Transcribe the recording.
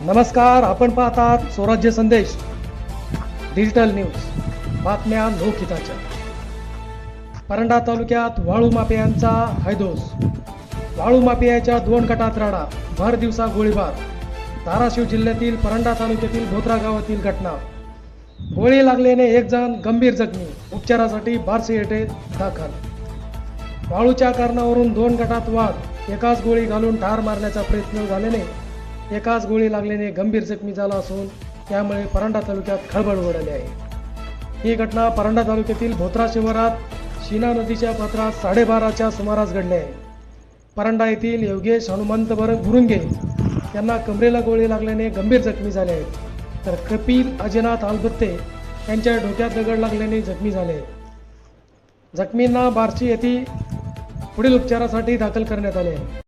नमस्कार आपण पाहतात स्वराज्य संदेश डिजिटल न्यूज बातम्या लोकहिताच्या. परंडा तालुक्यात वाळू माफियांचा हैदोस. वाळू माफियाच्या दोन गटात राडा भर दिवसा गोळीबार. धाराशिव जिल्ह्यातील परंडा तालुक्यातील भोत्रा गावातील घटना. गोळी लागल्याने एक जण गंभीर जखमी उपचारासाठी बारसी येथे दाखल. वाळूच्या कारणावरून दोन गटात वाद एकाच गोळी घालून ठार मारण्याचा प्रयत्न झाल्याने एकाच गोळी लागल्याने गंभीर जखमी झाला असून त्यामुळे परंडा तालुक्यात खळबळ उडाली आहे. ही घटना परंडा तालुक्यातील भोत्रा शिवारात शिना नदीच्या पात्रात साडेबाराच्या सुमारास घडली आहे. परंडा येथील योगेश हनुमंत बर गुरुंगे यांना कमरेला गोळी लागल्याने गंभीर जखमी झाले आहेत. तर कपिल अजिनाथ आलबत्ते यांच्या डोक्यात दगड लागल्याने जखमी झाले आहेत. जखमींना बार्शी येथे पुढील उपचारासाठी दाखल करण्यात आले आहे.